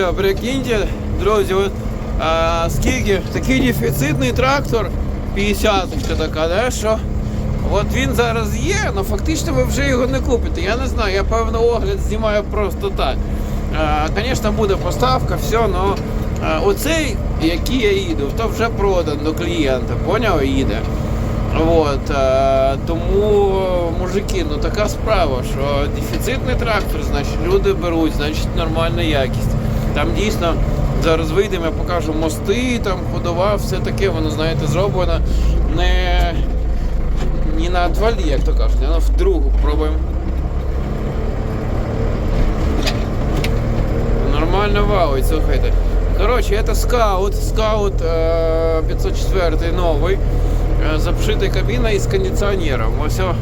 вже прикиньте, друзі, от, а, скільки такий дефіцитний трактор, 50 така, да, що от він зараз є, але фактично ви вже його не купите. Я не знаю, я певно огляд знімаю просто так. А, Звісно, буде поставка, все, але оцей, який я їду, то вже продан до клієнта, поняв, їде. От, е, тому, мужики, ну така справа, що дефіцитний трактор, значить люди беруть, значить нормальна якість. Там дійсно зараз вийдемо, я покажу мости, там ходова, все таке, воно, знаєте, зроблено не, не на отвалі, як то кажуть, а на в другу пробуємо. Нормально валить, слухайте. Короче, это скаут, скаут э, 504 новый, э, запшитая кабина із кондиціонером. Ось о,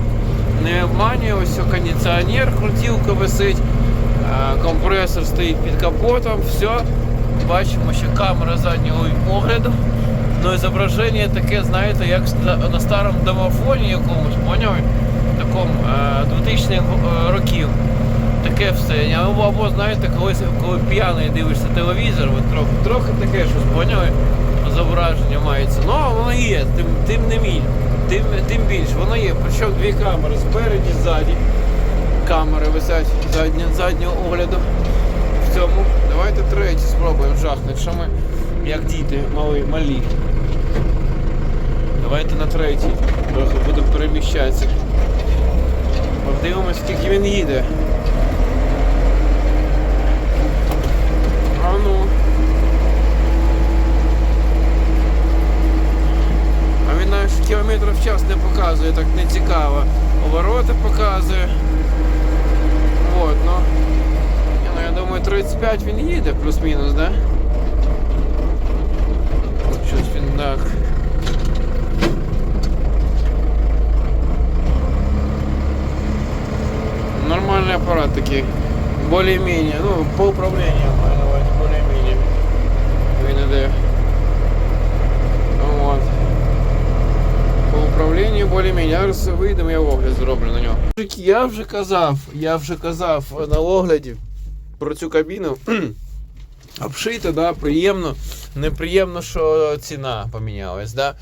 не обманює, ось о, кондиціонер, крутілка висить, е, компресор стоїть під капотом, все. Бачимо, що камера заднього огляду. Ну зображення таке, знаєте, як на старому домофоні якомусь, поняли? Такому е, 2000-х е, років. Таке все. Або, або знаєте, колись, коли п'яний дивишся телевізор, от трохи, трохи таке щось, поняли? Зображення мається. Ну, воно є, тим, тим не міль. Тим, тим більше, воно є. Причому дві камери спереді, ззаді. Камери висять задня, заднього огляду. В цьому. Давайте третє спробуємо жахнути, що ми як діти мали, малі. Давайте на третій. Трохи будемо переміщатися. Подивимось, скільки він їде. А ну. А він навіть кілометрів в час не показує, так не цікаво. Обороти показує. Вот, ну. Ні, ну я думаю, 35 він їде, плюс-мінус, да? Щось він так. Нормальный аппарат такие. Более-менее. Ну, по управлению, Более-менее. Зараз вийдемо, я огляд зроблю на нього. Я вже казав, я вже казав на огляді про цю кабіну. Обшита, да, приємно. Неприємно, що ціна помінялась, да.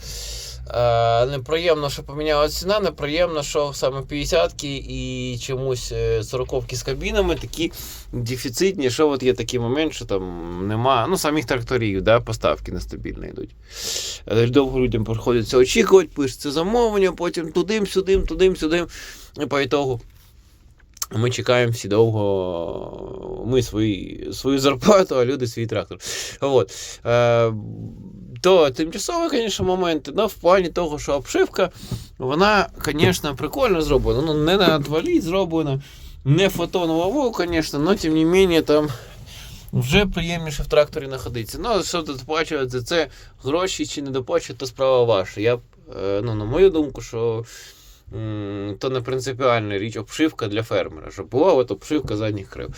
Е, неприємно, що помінялася ціна, неприємно, що саме 50-ки і чомусь 40-ки з кабінами такі дефіцитні, що от є такий момент, що там нема, ну самих тракторів, да, поставки нестабільно йдуть. Е, Довго людям приходиться очікувати, пишеться замовлення, потім тудим, сюдим, тудим, сюдим. І по ітогу ми чекаємо всі довго. Ми свої, свою зарплату, а люди свій трактор. От. То тимчасові, звісно, моменти, але в плані того, що обшивка, вона, звісно, прикольно зроблена. Ну, не на отвалі зроблена, не фотонова звісно, але тим не менше там. Вже приємніше в тракторі знаходитися. Ну, що доплачувати за це гроші чи не доплачувати, то справа ваша. Я е, ну, на мою думку, що то не принципіальна річ обшивка для фермера, щоб була от обшивка задніх крил.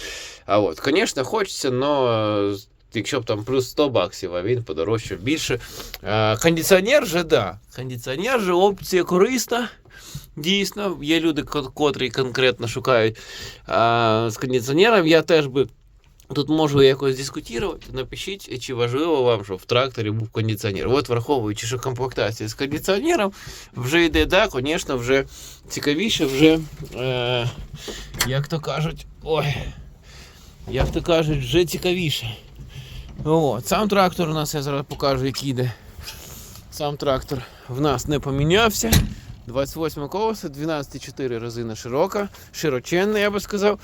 А от, звісно, хочеться, але якщо б там плюс 100 баксів, а він подорожчав більше. Е, кондиціонер же, да. Кондиціонер же опція корисна. Дійсно, є люди, ко- котрі конкретно шукають а, з кондиціонером. Я теж би тут можу якось дискутувати. Напишіть, чи важливо вам, щоб в тракторі був кондиціонер. От враховуючи, що комплектація з кондиціонером вже йде, да, звісно, вже цікавіше, вже, е, як то кажуть, ой, як то кажуть, вже цікавіше. О, сам трактор у нас, я зараз покажу, який йде. Сам трактор в нас не помінявся. 28 колеса, 12,4 резина широка, широченна, я би сказав.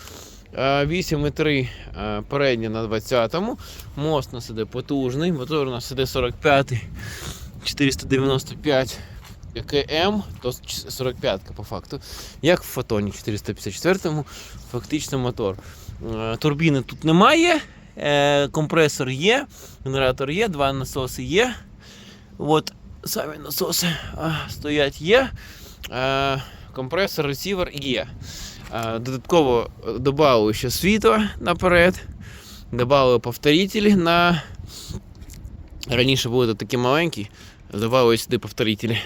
Е, 8,3 е, передня на 20-му. Мост у нас іде потужний, мотор у нас іде 45 495 КМ, то 45 по факту. Як в фотоні 454-му, фактично мотор. Е, Турбіни тут немає, е, компресор є, генератор є, два насоси є. От самі насоси стоять є. Е, компресор, ресівер є. Е, додатково додали ще світло наперед. Додали повторителі на. Раніше були такі маленькі, додали сюди повторителі.